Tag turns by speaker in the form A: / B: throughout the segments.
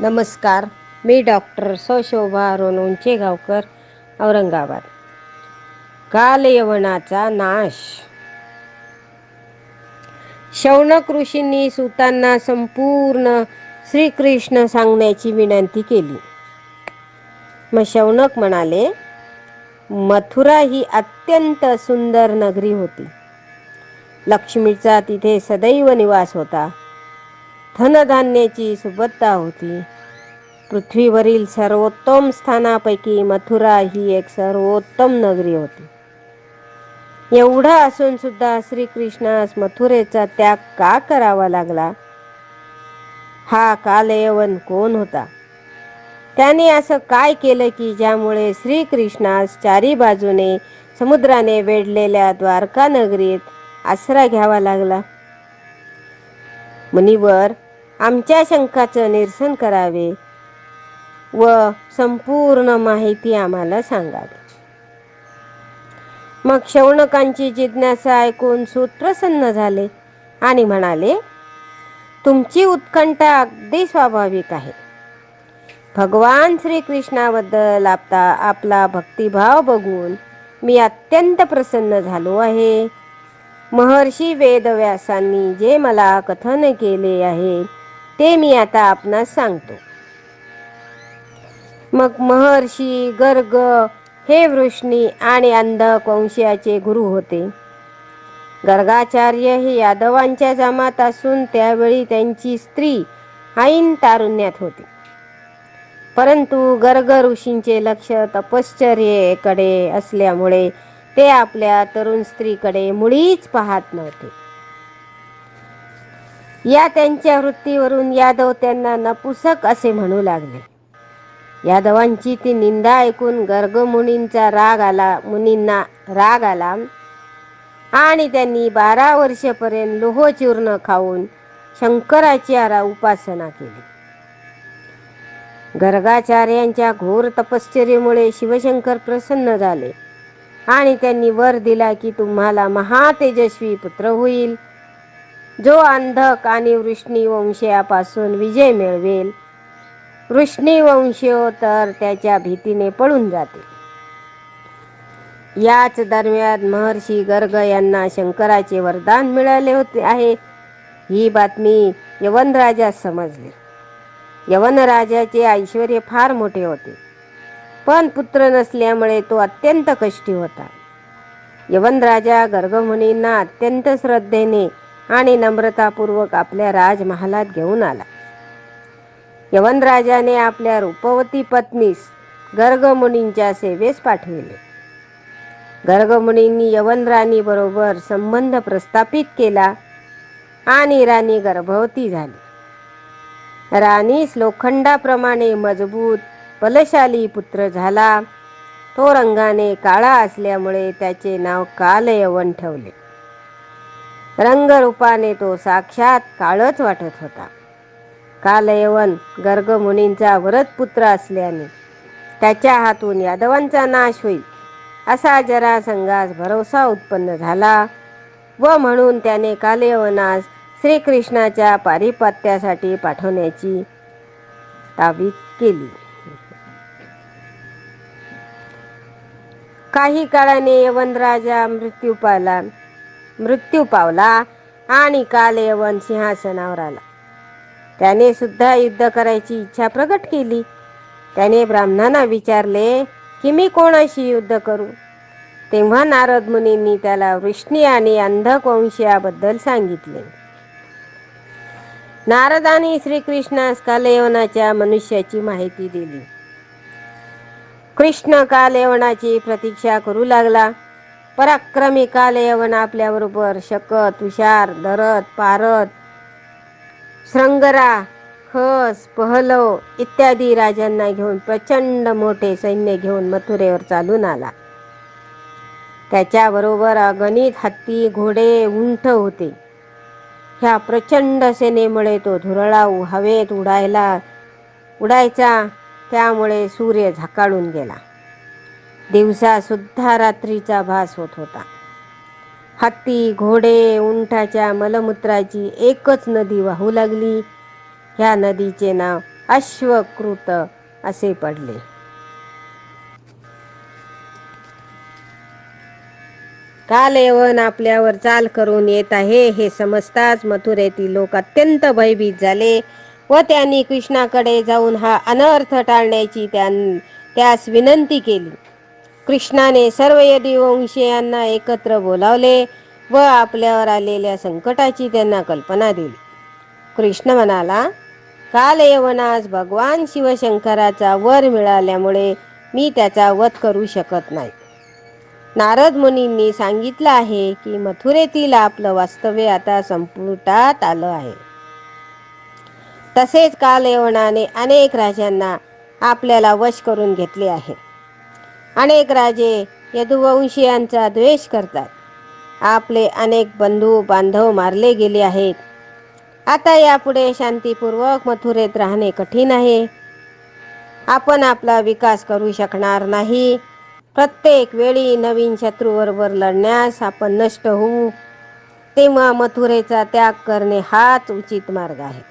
A: नमस्कार मी डॉक्टर सशोभा रोनोंचे गावकर औरंगाबाद. कालयवनाचा नाश. शौनक ऋषींनी सुतांना संपूर्ण श्रीकृष्ण सांगण्याची विनंती केली. मग शौनक म्हणाले मथुरा ही अत्यंत सुंदर नगरी होती. लक्ष्मीचा तिथे सदैव निवास होता. धनधान्याची सुबत्ता होती. पृथ्वीवरील सर्वोत्तम स्थानापैकी मथुरा ही एक सर्वोत्तम नगरी होती. एवढा असून सुद्धा श्रीकृष्णास मथुरेचा त्याग का करावा लागला? हा कालयवन कोण होता? त्याने असं काय केलं की ज्यामुळे श्रीकृष्णास चारी बाजूने समुद्राने वेढलेल्या द्वारका नगरीत आसरा घ्यावा लागला? मुनिवर आमच्या शंकाचं निरसन करावे व संपूर्ण माहिती आम्हाला सांगावी. मग शौनकांची जिज्ञासा ऐकून सूत प्रसन्न झाले आणि म्हणाले तुमची उत्कंठा अगदी स्वाभाविक आहे. भगवान श्रीकृष्णाबद्दल आपला आपला भक्तिभाव बघून मी अत्यंत प्रसन्न झालो आहे. महर्षी वेदव्यासांनी जे मला कथन केले आहे ते मी आता आपणास सांगतो. मग महर्षी गर्ग हे वृष्णी आणि अंधक वंशयाचे गुरु होते. गर्गाचार्य हे यादवांच्या जमात असून त्यावेळी त्यांची स्त्री ऐन तारुण्यात होती. परंतु गर्ग ऋषींचे लक्ष तपश्चर्येकडे असल्यामुळे ते आपल्या तरुण स्त्रीकडे मुळीच पाहत नव्हते. या त्यांच्या वृत्तीवरून यादव त्यांना नपुसक असे म्हणू लागले. यादवांची ती निंदा ऐकून गर्ग मुनींचा राग आला मुनींना राग आला आणि त्यांनी बारा वर्षपर्यंत लोहचूर्ण खाऊन शंकराची आरा उपासना केली. गर्गाचार्यांच्या घोर तपश्चर्येमुळे शिवशंकर प्रसन्न झाले. आणि त्यांनी वर दिला की तुम्हाला महातेजस्वी पुत्र होईल. जो अंधक आणि वृष्णी वंशयापासून विजय मिळवेल. वृष्णी वंशो तर त्याच्या भीतीने पळून जाते याच दरम्यान महर्षी गर्ग यांना शंकराचे वरदान मिळाले होते आहे. ही बातमी यवनराजास समजली. यवनराजाचे ऐश्वर फार मोठे होते. पण पुत्र नसल्यामुळे तो अत्यंत कष्टी होता. यवनराजा गर्गमुनींना अत्यंत श्रद्धेने आणि नम्रतापूर्वक आपल्या राजमहालात घेऊन आला. यवनराजाने आपल्या रूपवती पत्नीस गर्गमुनींच्या सेवेस पाठविले. गर्गमुनींनी यवन राणी बरोबर संबंध प्रस्थापित केला आणि राणी गर्भवती झाली. राणीस लोखंडाप्रमाणे मजबूत बलशाली पुत्र झाला. तो रंगाने काळा असल्यामुळे त्याचे नाव कालयवन ठेवले. रंगरूपाने तो साक्षात काळच वाटत होता. कालयवन गर्गमुनींचा व्रतपुत्र असल्याने त्याच्या हातून यादवांचा नाश होईल असा जरासंघास भरोसा उत्पन्न झाला व म्हणून त्याने कालयवनास श्रीकृष्णाच्या पारिपत्यासाठी पाठवण्याची ताबीद केली. काही काळाने यवन राजा मृत्यू पावला. मृत्यू पावला आणि काल यवन सिंहासनावर आला. त्याने सुद्धा युद्ध करायची इच्छा प्रकट केली. त्याने ब्राह्मणांना विचारले की मी कोणाशी युद्ध करू? तेव्हा नारद मुनींनी त्याला वृष्णी आणि अंधकवंशयाबद्दल सांगितले. नारदाने श्रीकृष्णास कालयवनाच्या मनुष्याची माहिती दिली. कृष्ण कालयवनाची प्रतीक्षा करू लागला. पराक्रमी कालयवन आपल्याबरोबर शकत तुषार दरत पारत श्रंगरा खस पहलव इत्यादी राजांना घेऊन प्रचंड मोठे सैन्य घेऊन मथुरेवर चालून आला. त्याच्याबरोबर अगणित हत्ती घोडे उंट होते. ह्या प्रचंड सेनेमुळे तो धुरळा हवेत उडायला उडायचा. त्यामुळे सूर्य झकाळून गेला. दिवसासुद्धा रात्रीचा भास होत होता. हत्ती घोडे उंटाच्या मलमूत्राची एकच नदी वाहू लागली. ह्या नदीचे नाव अश्वकृत असे पडले. काल यवन आपल्यावर चाल करून येत आहे हे समजताच मथुरेतील लोक अत्यंत भयभीत झाले. व त्यांनी कृष्णाकडे जाऊन हा अनर्थ टाळण्याची त्यास विनंती केली. कृष्णाने सर्व यदिवंशीयांना एकत्र बोलावले व आपल्यावर आलेल्या संकटाची त्यांना कल्पना दिली. कृष्ण म्हणाला काल यवनास भगवान शिवशंकराचा वर मिळाल्यामुळे मी त्याचा वध करू शकत नाही. नारद मुनींनी सांगितलं आहे की मथुरेतील आपलं वास्तव्य आता संपुटात आलं आहे. तसेच काल यवनाने अनेक राजांना आपल्याला वश करून घेतले आहे. अनेक राजे यदुवंशीयांचा द्वेष करतात. आपले अनेक बंधू बांधव मारले गेले आहेत. आता यापुढे शांतीपूर्वक मथुरेत राहणे कठीण आहे. आपण आपला विकास करू शकणार नाही. प्रत्येक वेळी नवीन शत्रूबरोबर लढण्यास आपण नष्ट होऊ. तेव्हा मथुरेचा त्याग करणे हाच उचित मार्ग आहे.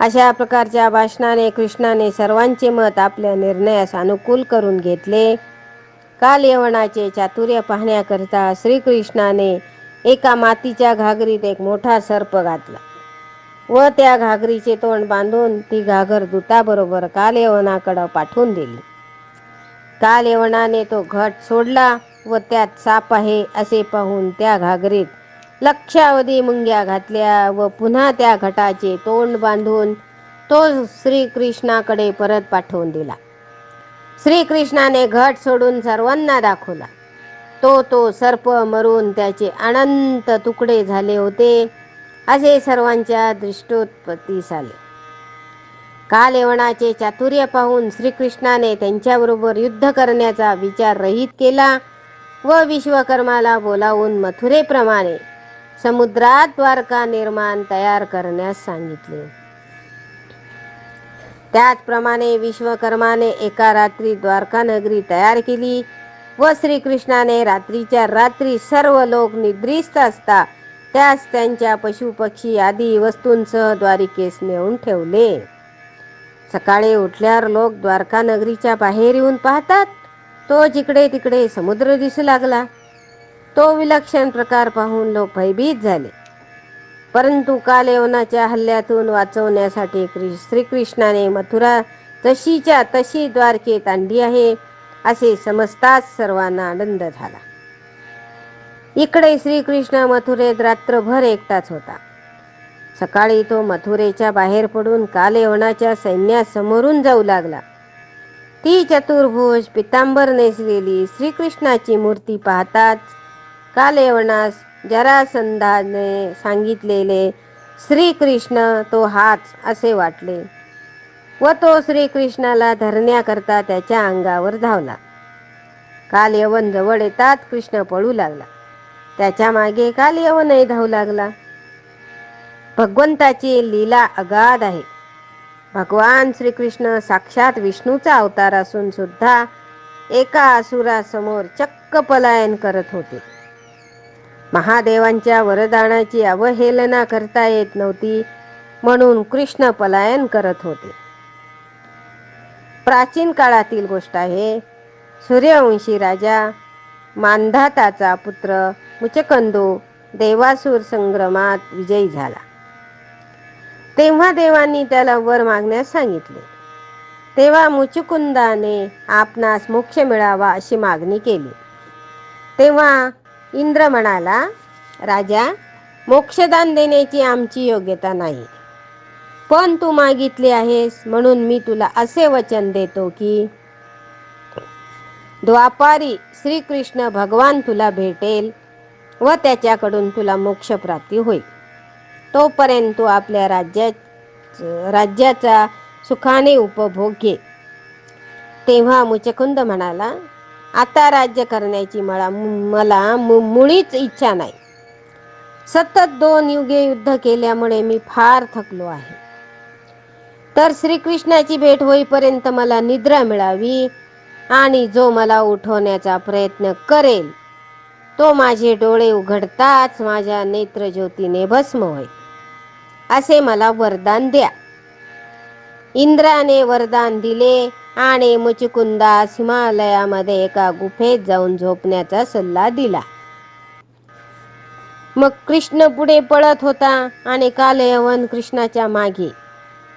A: अशा प्रकारच्या भाषणाने कृष्णाने सर्वांचे मत आपल्या निर्णयास अनुकूल करून घेतले. काल यवनाचे चातुर्य पाहण्याकरिता श्रीकृष्णाने एका मातीच्या घागरीत एक मोठा सर्प घातला व त्या घागरीचे तोंड बांधून ती घागर दूताबरोबर कालयवनाकडं पाठवून दिली. कालयवनाने तो घट सोडला व त्यात साप आहे असे पाहून त्या घागरीत लक्षावधी मुंग्या घातल्या व पुन्हा त्या घटाचे तोंड बांधून तो श्रीकृष्णाकडे परत पाठवून दिला. श्रीकृष्णाने घट सोडून सर्वांना दाखवला. तो तो सर्प मरून त्याचे अनंत तुकडे झाले होते असे सर्वांच्या दृष्टोत्पत्तीस आले काल चातुर्य पाहून श्रीकृष्णाने त्यांच्याबरोबर युद्ध करण्याचा विचार रहित केला व विश्वकर्माला बोलावून मथुरेप्रमाणे समुद्रात द्वारका निर्माण तयार करण्यास सांगितले. त्याचप्रमाणे विश्वकर्माने एका रात्री द्वारका नगरी तयार केली व श्रीकृष्णाने रात्रीच्या रात्री सर्व लोक निद्रिस्त असता त्यास त्यांच्या पशुपक्षी आदी वस्तूंसह द्वारिकेस नेऊन ठेवले. सकाळी उठल्यावर लोक द्वारका नगरीच्या बाहेर येऊन पाहतात. तो जिकडे तिकडे समुद्र दिसू लागला. तो विलक्षण प्रकार पाहून लोक भयभीत झाले. परंतु काल यवनाच्या हल्ल्यातून वाचवण्यासाठी श्रीकृष्णाने मथुरा तशीच्या तशी द्वारकेत आणली आहे असे समजताच सर्वांना आनंद झाला. इकडे श्रीकृष्ण मथुरेत रात्रभर एकटाच होता. सकाळी तो मथुरेच्या बाहेर पडून कालयवनाच्या सैन्यासमोरून जाऊ लागला. ती चतुर्भुज पितांबर नेसलेली श्रीकृष्णाची मूर्ती पाहताच कालयवनास जरासंधाने सांगितलेले श्रीकृष्ण तो हाच असे वाटले. व तो श्रीकृष्णाला धरण्याकरता त्याच्या अंगावर धावला. काल यवन जवळ येतात कृष्ण पळू लागला. त्याच्यामागे काल यवनही धावू लागला. भगवंताची लीला अगाध आहे. भगवान श्रीकृष्ण साक्षात विष्णूचा अवतार असून सुद्धा एका असुरासमोर चक्क पलायन करत होते. महादेवांच्या वरदानाची अवहेलना करता येत नव्हती म्हणून कृष्ण पलायन करत होते. प्राचीन काळातील गोष्ट आहे सूर्यवंशी राजा मानधाताचा पुत्र मुचकंदू देवासूर संग्रमात विजयी झाला. तेव्हा देवांनी त्याला वर मागण्यास सांगितले. तेव्हा मुचुकुंदाने आपणास मोक्ष मिळावा अशी मागणी केली. तेव्हा इंद्र म्हणाला राजा मोक्षदान देण्याची आमची योग्यता नाही. पण तू मागितली आहेस म्हणून मी तुला असे वचन देतो की द्वापारी श्रीकृष्ण भगवान तुला भेटेल व त्याच्याकडून तुला मोक्षप्राप्ती होईल. तोपर्यंत तू आपल्या राज्यात राज्याचा सुखाने उपभोग घे. तेव्हा मुचकुंद म्हणाला आता राज्य करण्याची मला मला मुळीच इच्छा नाही. सतत दोन युगे युद्ध केल्यामुळे मी फार थकलो आहे. तर श्रीकृष्णाची भेट होईपर्यंत मला निद्रा मिळावी आणि जो मला उठवण्याचा प्रयत्न करेल तो माझे डोळे उघडताच माझ्या नेत्रज्योतीने भस्म होईल. असे मला वरदान द्या. इंद्राने वरदान दिले. आणि मुचिकुंदास हिमालयामध्ये एका गुफेत जाऊन झोपण्याचा सल्ला दिला. मग कृष्ण पुढे पळत होता आणि कालयवन कृष्णाच्या मागे.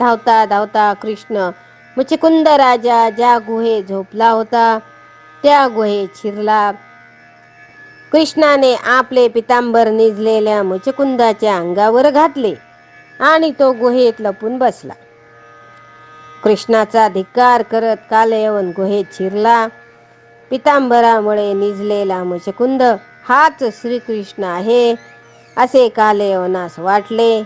A: धावता धावता कृष्ण मुचिकुंद राजा ज्या गुहे झोपला होता त्या गुहेत शिरला कृष्णाने आपले पितांबर निजलेल्या मुचकुंदाच्या अंगावर घातले आणि तो गुहेत लपून बसला. कृष्णाचा धिक्कार करत कालयवन गुहेत शिरला. पितांबरामुळे निजलेला मुचकुंद हाच श्रीकृष्ण आहे असे कालयवनास वाटले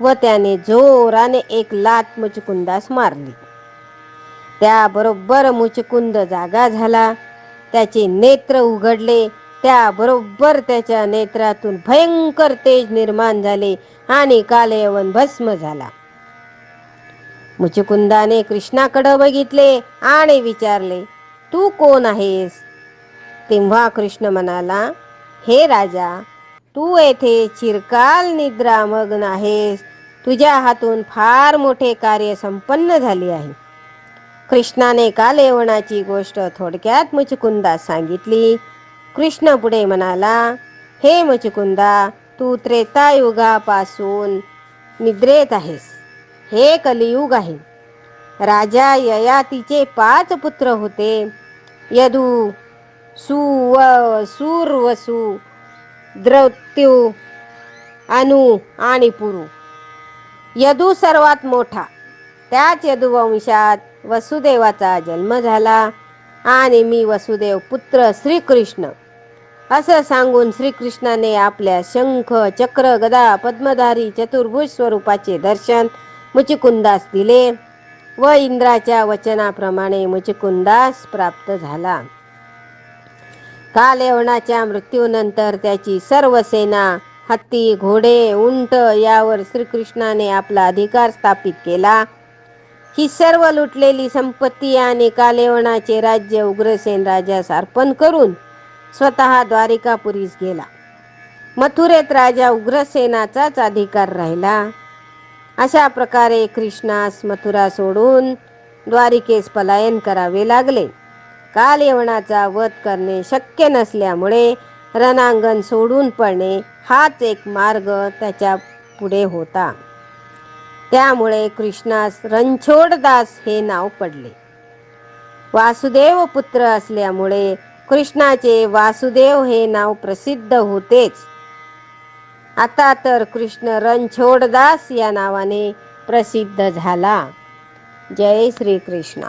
A: व त्याने जोराने एक लात मुचकुंदास मारली. त्याबरोबर मुचकुंद जागा झाला. त्याचे नेत्र उघडले. त्याबरोबर त्याच्या नेत्रातून भयंकर तेज निर्माण झाले आणि कालयवन भस्म झाला. मुचकुंदाने कृष्णाकडे बघितले आणि विचारले तू कोण आहेस? तेव्हा कृष्ण म्हणाला हे राजा तू येथे चिरकाल निद्रामग्न आहेस. तुझ्या हातून फार मोठे कार्य संपन्न झाले आहे. कृष्णाने कालयवनाची गोष्ट थोडक्यात मुचकुंदा सांगितली? कृष्ण पुढे म्हणाला हे मुचकुंदा तू त्रेतायुगापासून निद्रेत आहेस. हे कलियुग आहे. राजा ययातीचे पाच पुत्र होते. यदू सुव सूर्वसु द्रौत्यू अनु आणि पुरु. यदू सर्वात मोठा. त्याच यदुवंशात वसुदेवाचा जन्म झाला आणि मी वसुदेव पुत्र श्रीकृष्ण. असं सांगून श्रीकृष्णाने आपल्या शंख चक्र गदा पद्मधारी चतुर्भुज स्वरूपाचे दर्शन मुचिकुंदास दिले व इंद्राच्या वचनाप्रमाणे मुचिकुंदास प्राप्त झाला. कालयवनाच्या मृत्यूनंतर त्याची सर्व सेना हत्ती घोडे उंट यावर श्रीकृष्णाने आपला अधिकार स्थापित केला. ही सर्व लुटलेली संपत्ती आणि कालेवणाचे राज्य उग्रसेन राजास अर्पण करून स्वतः द्वारिकापुरीस गेला. मथुरेत राजा उग्रसेनाचाच अधिकार राहिला. अशा प्रकारे कृष्णास मथुरा सोडून द्वारिकेस पलायन करावे लागले. कालयवनाचा वध करणे शक्य नसल्यामुळे रणांगण सोडून पडणे हाच एक मार्ग त्याच्या पुढे होता. त्यामुळे कृष्णास रणछोडदास हे नाव पडले. वासुदेव पुत्र असल्यामुळे कृष्णाचे वासुदेव हे नाव प्रसिद्ध होतेच. आता तर कृष्ण रणछोडदास या नावाने प्रसिद्ध झाला. जय श्री कृष्णा